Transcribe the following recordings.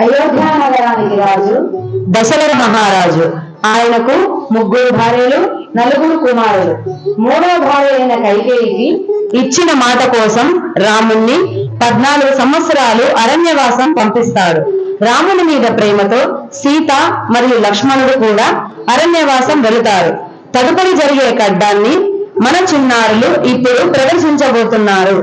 అయోధ్య నగరానికి రాజు. దశరథ మహారాజు. ఆయనకు ముగ్గురు భార్యలు నలుగురు కుమారులు. మూడో భార్య అయిన కైకేయికి ఇచ్చిన మాట కోసం రాముణ్ణి పద్నాలుగు సంవత్సరాలు అరణ్యవాసం పంపిస్తాడు. రాముని మీద ప్రేమతో సీత మరియు లక్ష్మణుడు కూడా అరణ్యవాసం వెళుతారు. తదుపరి జరిగే కడ్డాన్ని మన చిన్నారులు ఇప్పుడు ప్రదర్శించబోతున్నారు.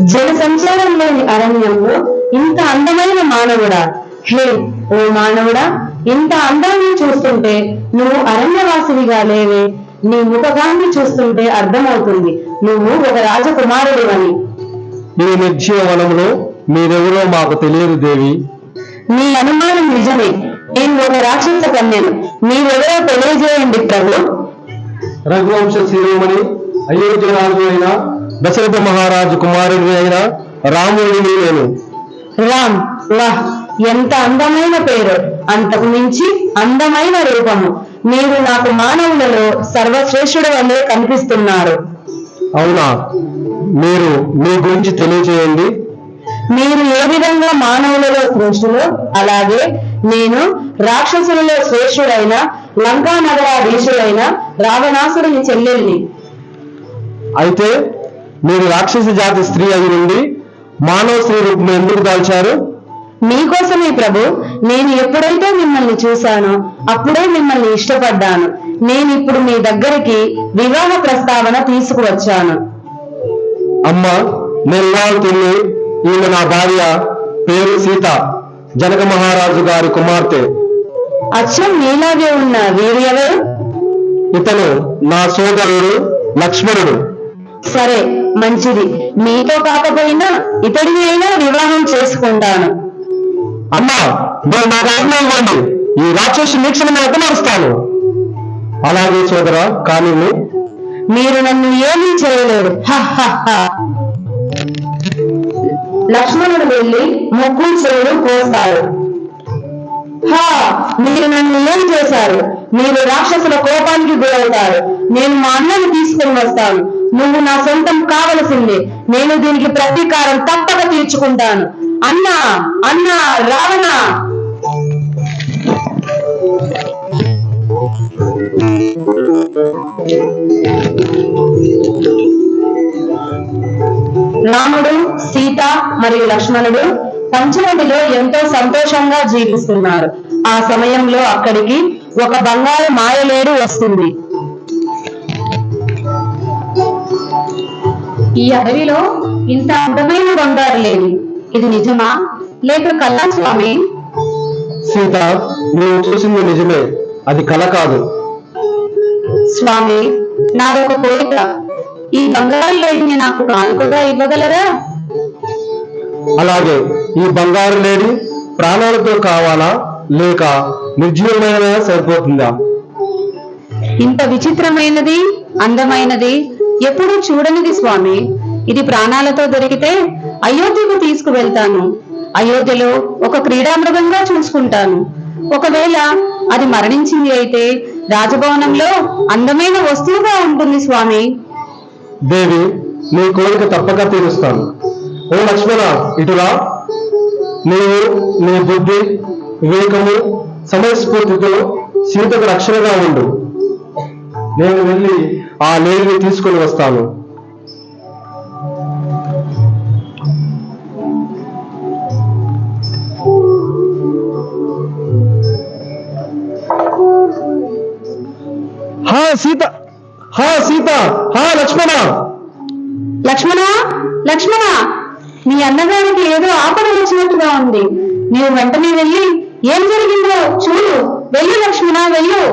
జన సంచారం లేని అరణ్యంలో ఇంత అందమైన మానవుడా? హే ఓ మానవుడా ఇంత అందాన్ని చూస్తుంటే నువ్వు అరణ్యవాసివిగా లేవే. నీ ముఖగాన్ని చూస్తుంటే అర్థమవుతుంది. నువ్వు ఒక రాజకుమారుడు అని ఈ నిర్జీవ వనంలో మీరెవరో మాకు తెలియదు దేవి. నీ అనుమానం నిజమే. నేను ఒక రాక్షస కన్యను. మీరెవరో తెలియజేయండి ప్రభు. రఘువంశ శిరోమణి అయోధ్య రాజు అయిన దశరథ మహారాజు కుమారుడి అయిన రాముడిని నేను. రామ్ వాహ్ ఎంత అందమైన పేరు అంతకు మించి అందమైన రూపము. మీరు నాకు మానవులలో సర్వశ్రేష్ఠుడు వల్లే కనిపిస్తున్నారు. అవునా? మీరు మీ గురించి తెలియజేయండి మీరు ఏ విధంగా మానవులలో శ్రేష్ఠులో అలాగే నేను రాక్షసులలో శ్రేష్ఠుడైన లంకా నగరాధీశుడైన రావణాసురుని చెల్లెల్ని. అయితే మీరు రాక్షస జాతి స్త్రీ అయి నుండి మానవ స్త్రీ రూపం ఎందుకు దాల్చారు? మీకోసమే ప్రభు నేను ఎప్పుడైతే మిమ్మల్ని చూశానో అప్పుడే మిమ్మల్ని ఇష్టపడ్డాను. నేను ఇప్పుడు మీ దగ్గరికి వివాహ ప్రస్తావన తీసుకువచ్చాను. అమ్మ నెల్లాల్తుల్ని ఈమె నా భార్య పేరు సీత జనక మహారాజు గారి కుమార్తె. అచ్చం మీలాగే ఉన్న వీరెవరు ఇతను నా సోదరుడు లక్ష్మణుడు. సరే మంచిది. మీతో కాకపోయినా ఇతడిని అయినా వివాహం చేసుకుంటాను. అమ్మా మీరు నాకు ఆజ్ఞ ఇవ్వండి ఈ రాక్షసు నీక్షణ ఎక్కమరుస్తాను అలాగే సోదర కానీ మీరు నన్ను ఏమీ చేయలేరు. లక్ష్మణుడు వెళ్ళి ముక్కు చెవులు కోస్తారు హా మీరు నన్ను ఏం చేశారు? మీరు రాక్షసుల కోపానికి గురవుతారు. నేను మా అన్నని తీసుకుని వస్తాను. నువ్వు నా సొంతం కావలసిందే. నేను దీనికి ప్రతీకారం తప్పక తీర్చుకుంటాను. అన్నా అన్నా రావణ! రాముడు సీత మరియు లక్ష్మణుడు పంచవటిలో ఎంతో సంతోషంగా జీవిస్తున్నారు. ఆ సమయంలో అక్కడికి ఒక బంగారు మాయలేరు వస్తుంది. ఈ అడవిలో ఇంత అందమైన బంగారు లేని ఇది నిజమా? లేక కల్లా స్వామి? సీత నువ్వు చూసింది నిజమే. అది కల కాదు. స్వామి నాదొక కోరిక. ఈ బంగారు లేడిని నాకు కానుకగా ఇవ్వగలరా? అలాగే. ఈ బంగారు లేడి ప్రాణాలతో కావాలా? లేక నిర్జీవమైన సరిపోతుందా? ఇంత విచిత్రమైనది అందమైనది ఎప్పుడూ చూడనిది స్వామి. ఇది ప్రాణాలతో దొరికితే అయోధ్యకు తీసుకువెళ్తాను. అయోధ్యలో ఒక క్రీడామృగంగా చూసుకుంటాను. ఒకవేళ అది మరణించింది అయితే రాజభవనంలో అందమైన వస్తువుగా ఉంటుంది స్వామి. దేవి నీ కోరిక తప్పక తీరుస్తాను. ఓ లక్ష్మణ ఇటురా. నీవు నీ బుద్ధి వివేకము సమయస్ఫూర్తితో సీతకు రక్షణగా ఉండు. నేను వెళ్ళి ఆ లేడిని తీసుకొని వస్తాను. హా సీత! హా సీత! హా లక్ష్మణ! లక్ష్మణ? లక్ష్మణ? నీ అన్నగారికి ఏదో ఆపద వచ్చినట్టుగా ఉంది. నీవు వెంటనే వెళ్ళి ఏం జరిగిందో చూడు. వెళ్ళు లక్ష్మణ వెళ్ళు.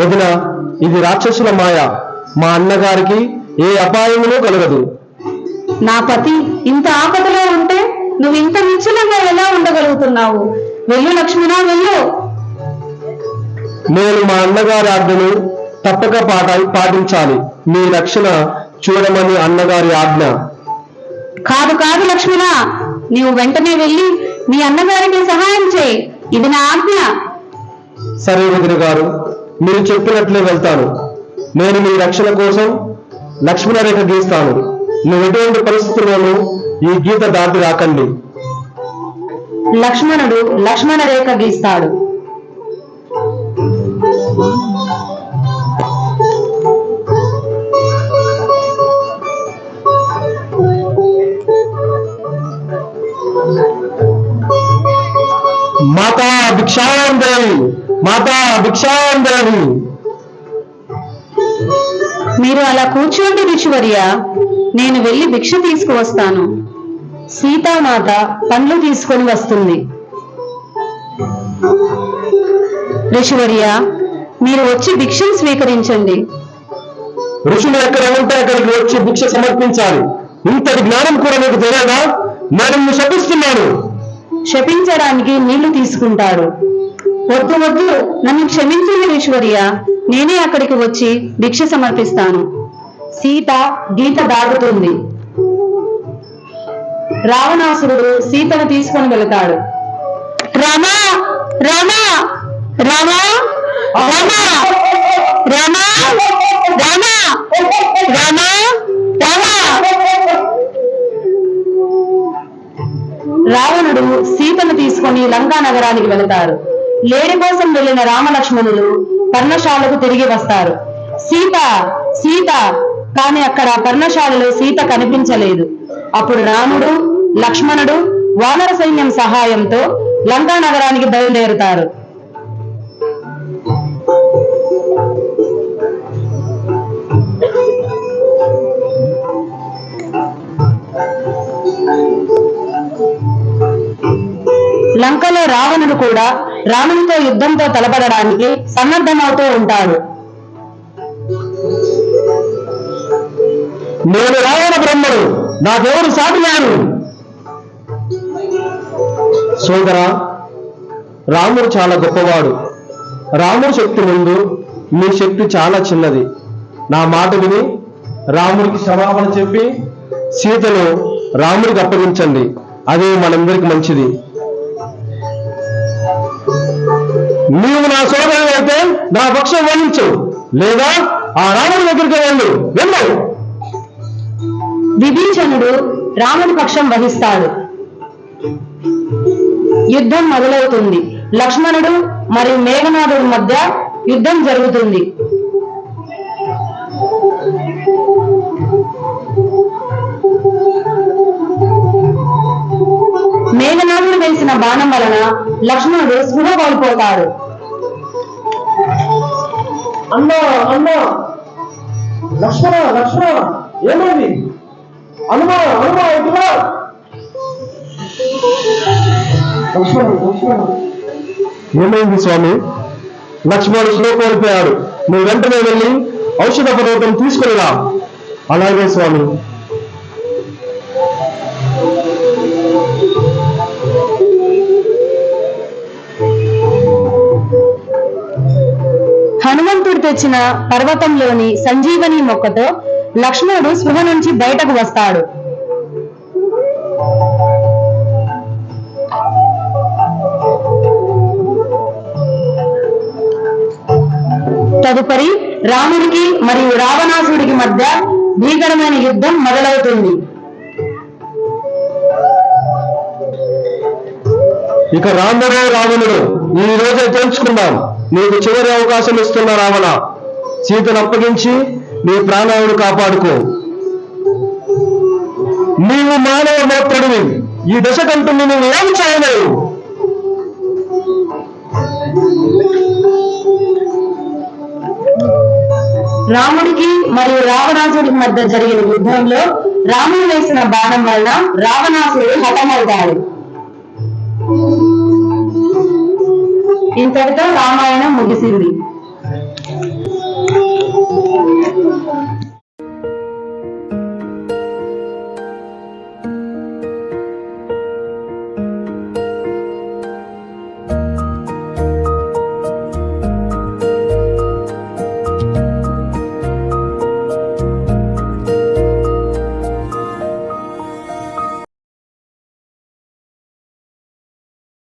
వదిన ఇది రాక్షసుల మాయ. మా అన్నగారికి ఏ అపాయమును కలగదు. నా పతి ఇంత ఆపదలో ఉంటే నువ్వు ఇంత నిశ్చలంగా ఎలా ఉండగలుగుతున్నావు? వెళ్ళు లక్ష్మణ వెళ్ళు. నేను మా అన్నగారి ఆజ్ఞను తప్పక పాట పాటించాలి. మీ రక్షణ చూడమని అన్నగారి ఆజ్ఞ. కాదు కాదు లక్ష్మణ నీవు వెంటనే వెళ్ళి నీ అన్నగారికి సహాయం చేయి. ఇది నా ఆజ్ఞ. సరే వదిన గారు మీరు చెప్పినట్లే వెళ్తాను. నేను మీ రక్షణ కోసం లక్ష్మణ రేఖ గీస్తాను. నువ్వు ఎటువంటి పరిస్థితుల్లోనూ ఈ గీత దాటి రాకండి. లక్ష్మణుడు లక్ష్మణ రేఖ గీస్తాడు. మాతా భిక్షాందేవి మాతా భిక్షాందేవి మీరు అలా కూర్చోండి ఋషివర్య నేను వెళ్ళి భిక్ష తీసుకువస్తాను. సీతామాత పండ్లు తీసుకొని వస్తుంది. ఋషివర్య మీరు వచ్చి భిక్షను స్వీకరించండి. ఋషులు ఎక్కడ ఉంటే అక్కడికి వచ్చి భిక్ష సమర్పించాలి. ఇంతటి జ్ఞానం కూడా మీకు తెలియదా? నేను నిన్ను శపిస్తున్నాను. శపించడానికి నీళ్ళు తీసుకుంటారు. వద్దు వద్దు నన్ను క్షమించండి ఈశ్వర్య. నేనే అక్కడికి వచ్చి భిక్ష సమర్పిస్తాను. సీత గీత దాగుతుంది రావణాసురుడు సీతను తీసుకొని వెళతాడు. రమా రమా రమా రమా. లంకా నగరానికి వెళతారు. లేడి కోసం వెళ్ళిన రామలక్ష్మణులు పర్ణశాలకు తిరిగి వస్తారు. సీత సీత కాని అక్కడ పర్ణశాలలో సీత కనిపించలేదు. అప్పుడు రాముడు లక్ష్మణుడు వానర సైన్యం సహాయంతో లంకా నగరానికి బయలుదేరుతారు. లంకలో రావణుడు కూడా రామునితో యుద్ధంతో తలపడడానికి సన్నద్ధమవుతూ ఉంటాడు. నేను రావణ బ్రహ్మడు నాకెవరు సాటి సోదర సోదరా రాముడు చాలా గొప్పవాడు. రాముడి శక్తి ముందు మీ శక్తి చాలా చిన్నది. నా మాట విని రాముడికి క్షమాపణ చెప్పి సీతను రాముడికి అప్పగించండి. అదే మనందరికి మంచిది. నీవు నా సోదరుడు అయితే నా పక్షం వహించు. లేదా ఆ రాముడి దగ్గరికి వెళ్ళు. వెళ్ళు. విభీషణుడు రాముడి పక్షం వహిస్తాడు. యుద్ధం మొదలవుతుంది. లక్ష్మణుడు మరియు మేఘనాథుడి మధ్య యుద్ధం జరుగుతుంది. వేసిన బాణం వలన లక్ష్మణుడు స్పృహ కోల్పోతాడు అన్నా అన్నా. లక్ష్మణ లక్ష్మణ ఏమైంది? అనుమా అనుమా లక్ష్మణ లక్ష్మణ. ఏమైంది స్వామి? లక్ష్మణుడు స్లో కోల్పోయాడు నువ్వు వెంటనే వెళ్ళి ఔషధ పర్వతం తీసుకునిరా అలాగే స్వామి. వచ్చిన పర్వతంలోని సంజీవని మొక్కతో లక్ష్మణుడు స్పృహ నుంచి బయటకు వస్తాడు. తదుపరి రాముడికి మరియు రావణాసుడికి మధ్య భీకరమైన యుద్ధం మొదలవుతుంది. ఇక రాముడు రావణుడు. ఈ రోజే తెలుసుకుందాం. నీకు చివరి అవకాశం ఇస్తున్న రావణ సీతను అప్పగించి నీ ప్రాణాలను కాపాడుకో. నీవు మానవ మాత్రుడివి ఈ దశ కంటుంది నువ్వు ఏం చేయలేవు. రాముడికి మరియు రావణాసుడికి మధ్య జరిగిన యుద్ధంలో రాముడు వేసిన బాణం వలన రావణాసుడు హతమవుతాడు. ఇంతటితో రామాయణం ముగిసింది.